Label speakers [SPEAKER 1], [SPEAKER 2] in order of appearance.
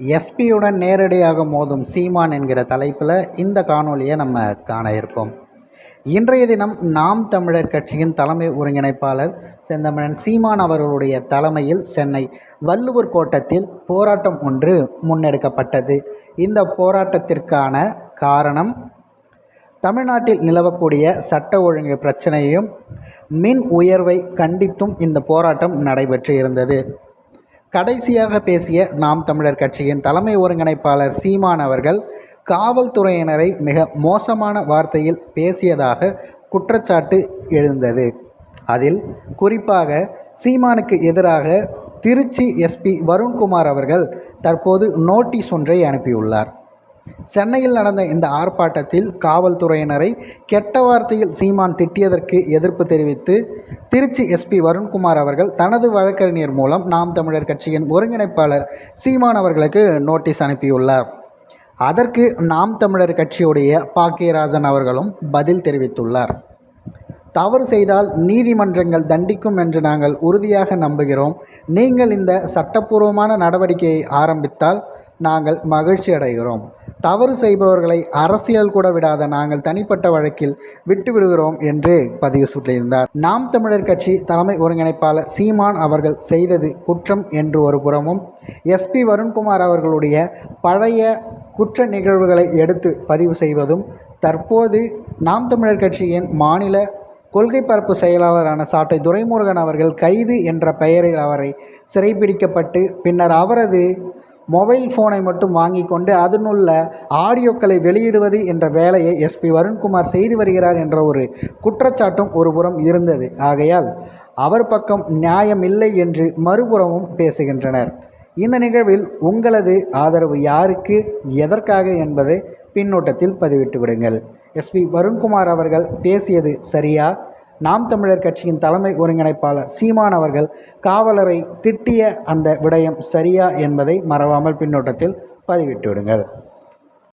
[SPEAKER 1] எஸ்பியுடன் நேரடியாக மோதும் சீமான் என்கிற தலைப்பில் இந்த காணொலியை நம்ம காண இருக்கோம். இன்றைய தினம் நாம் தமிழர் கட்சியின் தலைமை ஒருங்கிணைப்பாளர் செந்தமிழன் சீமான் அவர்களுடைய தலைமையில் சென்னை வள்ளுவர் கோட்டத்தில் போராட்டம் ஒன்று முன்னெடுக்கப்பட்டது. இந்த போராட்டத்திற்கான காரணம் தமிழ்நாட்டில் நிலவக்கூடிய சட்ட ஒழுங்கு பிரச்சனையும் மின் உயர்வை கண்டித்தும் இந்த போராட்டம் நடைபெற்று இருந்தது. கடைசியாக பேசிய நாம் தமிழர் கட்சியின் தலைமை ஒருங்கிணைப்பாளர் சீமான் அவர்கள் காவல்துறையினரை மிக மோசமான வார்த்தையில் பேசியதாக குற்றச்சாட்டு எழுந்தது. அதில் குறிப்பாக சீமானுக்கு எதிராக திருச்சி எஸ்பி வருண்குமார் அவர்கள் தற்போது நோட்டீஸ் ஒன்றை அனுப்பியுள்ளார். சென்னையில் நடந்த இந்த ஆர்ப்பாட்டத்தில் காவல்துறையினரை கெட்ட வார்த்தையில் சீமான் திட்டியதற்கு எதிர்ப்பு தெரிவித்து திருச்சி எஸ்பி வருண்குமார் அவர்கள் தனது வழக்கறிஞர் மூலம் நாம் தமிழர் கட்சியின் ஒருங்கிணைப்பாளர் சீமான் அவர்களுக்கு நோட்டீஸ் அனுப்பியுள்ளார். அதற்கு நாம் தமிழர் கட்சியுடைய பாக்கியராஜன் அவர்களும் பதில் தெரிவித்துள்ளார். தவறு செய்தால் நீதிமன்றங்கள் தண்டிக்கும் என்று நாங்கள் உறுதியாக நம்புகிறோம். நீங்கள் இந்த சட்டப்பூர்வமான நடவடிக்கையை ஆரம்பித்தால் நாங்கள் மகிழ்ச்சி அடைகிறோம் தவறு செய்பவர்களை அரசியல் கூட விடாத நாங்கள் தனிப்பட்ட வழக்கில் விட்டு விடுகிறோம் என்று பதிவு சொல்லியிருந்தார் நாம் தமிழர் கட்சி தலைமை ஒருங்கிணைப்பாளர் சீமான் அவர்கள் செய்தது குற்றம் என்று ஒரு புறமும் எஸ்பி வருண்குமார் அவர்களுடைய பழைய குற்ற நிகழ்வுகளை எடுத்து பதிவு செய்வதும் தற்போது நாம் தமிழர் கட்சியின் மாநில கொள்கை பரப்பு செயலாளரான சாட்டை துரைமுருகன் அவர்கள் கைது என்ற பெயரில் அவரை சிறைப்பிடிக்கப்பட்டு பின்னர் அவரது மொபைல் ஃபோனை மட்டும் வாங்கி கொண்டு அதனுள்ள ஆடியோக்களை வெளியிடுவது என்ற வேலையை எஸ்பி வருண்குமார் செய்து வருகிறார் என்ற ஒரு குற்றச்சாட்டும் ஒரு புறம் இருந்தது. ஆகையால் அவர் பக்கம் நியாயம் இல்லை என்று மறுபுறமும் பேசுகின்றனர். இந்த நிகழ்வில் உங்களது ஆதரவு யாருக்கு எதற்காக என்பதை பின்னோட்டத்தில் பதிவிட்டு விடுங்கள் எஸ்பி வருண்குமார் அவர்கள் பேசியது சரியா? நாம் தமிழர் கட்சியின் தலைமை ஒருங்கிணைப்பாளர் சீமான் அவர்கள் காவலரை திட்டிய அந்த விடயம் சரியா என்பதை மறவாமல் பின்னோட்டத்தில் பதிவிட்டு விடுங்கள்.